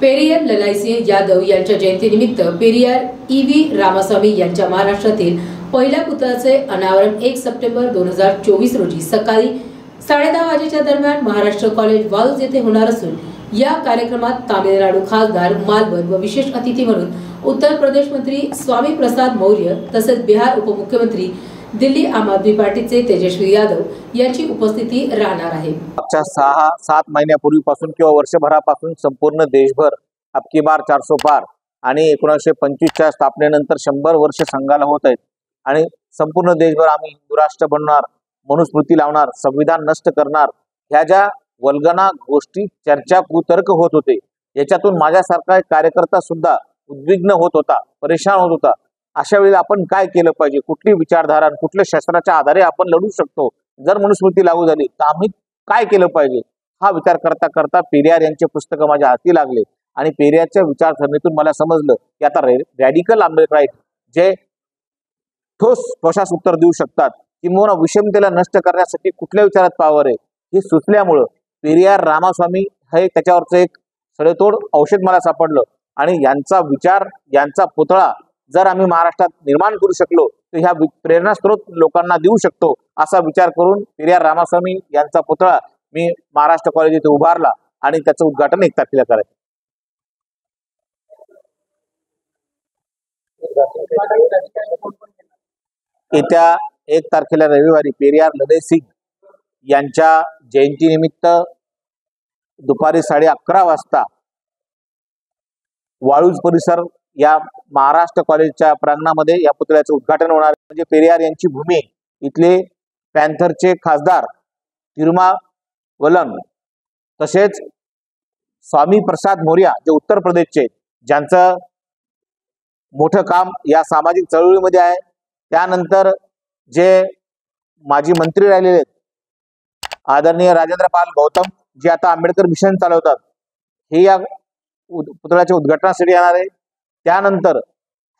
पेरियार ललायसिंह यादव यांच्या जयंतीनिमित्त Periyar E V Ramaswamy यांच्या महाराष्ट्रातील पहिल्या पुतळ्याचे अनावरण एक सप्टेंबर दोन हजार चोवीस रोजी सकाळी साडेदहा वाजेच्या दरम्यान महाराष्ट्र कॉलेज वाळूज येथे होणार असून या कार्यक्रमात तामिळनाडू खासदार मालवण व विशेष अतिथी म्हणून उत्तर प्रदेश मंत्री स्वामी प्रसाद मौर्य तसेच बिहार उपमुख्यमंत्री दिल्ली आम आदमी पार्टीचे तेजस्वी यादव यांची उपस्थिती राहणार आहे. मागच्या सहा सात महिन्यापूर्वीपासून किंवा वर्षभरापासून संपूर्ण देशभर अबकी बार चारसो पार आणि एकोणीसशे पंचवीसच्या स्थापनेनंतर शंभर वर्ष संघाला होत आहेत. आणि संपूर्ण देशभर आम्ही हिंदू राष्ट्र बनणार मनुस्मृती लावणार संविधान नष्ट करणार ह्या ज्या वल्गना गोष्टी चर्चा कुतर्क होत होते याच्यातून माझ्यासारखा एक कार्यकर्ता सुद्धा उद्विग्न होत होता परेशान होत होता. अशा वेळेला आपण काय केलं पाहिजे? कुठली विचारधारा कुठल्या शस्त्राच्या आधारे आपण लढू शकतो? जर मनुस्मृती लागू झाली तर आम्ही काय केलं पाहिजे? हा विचार करता करता पेरियार यांचे पुस्तकं माझ्या हाती लागले. आणि पेरियारच्या विचारसरणीतून मला समजलं की आता रॅडिकल आंबेडकराईट जे ठोस ठोशास उत्तर देऊ शकतात किंवा विषमतेला नष्ट करण्यासाठी कुठल्या विचारात पावर आहे? हे सुचल्यामुळं पेरियार रामास्वामी हे त्याच्यावरचं एक सडेतोड औषध मला सापडलं. आणि यांचा विचार यांचा पुतळा जर आम्ही महाराष्ट्रात निर्माण करू शकलो तर ह्या प्रेरणा प्रेरणास्त्रोत लोकांना देऊ शकतो असा विचार करून पेरियार रामास्वामी यांचा पुतळा मी महाराष्ट्र कॉलेज इथे उभारला आणि त्याचं उद्घाटन एक तारखेला करायचं. येत्या एक तारखेला रविवारी पेरियार लदय सिंग यांच्या जयंतीनिमित्त दुपारी साडे अकरा वाजता वाळूज परिसर या महाराष्ट्र कॉलेजच्या प्रांगणामध्ये या पुतळ्याचं उद्घाटन होणार म्हणजे पेरियार यांची भूमी इथले पॅन्थरचे खासदार तिरुमा वलंग तसेच स्वामी प्रसाद मोर्या जे उत्तर प्रदेशचे ज्यांचं मोठं काम या सामाजिक चळवळीमध्ये आहे. त्यानंतर जे माजी मंत्री राहिलेले आहेत आदरणीय राजेंद्र पाल गौतम जे आता आंबेडकर मिशन चालवतात हे या उद- पुतळ्याच्या उद्घाटनासाठी येणार आहे. त्यानंतर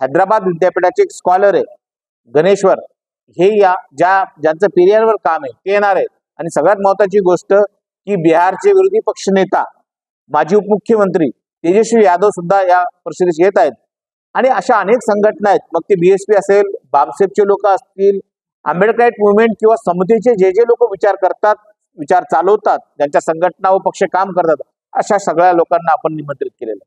हैदराबाद विद्यापीठाचे एक स्कॉलर आहे गणेश्वर. हे या ज्या ज्यांचं पेरियारवर काम आहे ते येणार आहे आणि सगळ्यात महत्वाची गोष्ट की बिहारचे विरोधी पक्ष नेता माजी उपमुख्यमंत्री तेजस्वी यादव सुद्धा या परिषदेत येत आहेत. आणि अशा अनेक संघटना आहेत. मग ते बीएसपी असेल बामसेपचे लोक असतील आंबेडकराईट मुवमेंट किंवा समतेचे जे जे लोक विचार करतात विचार चालवतात ज्यांच्या संघटना व पक्ष काम करतात अशा सगळ्या लोकांना आपण निमंत्रित केलेलं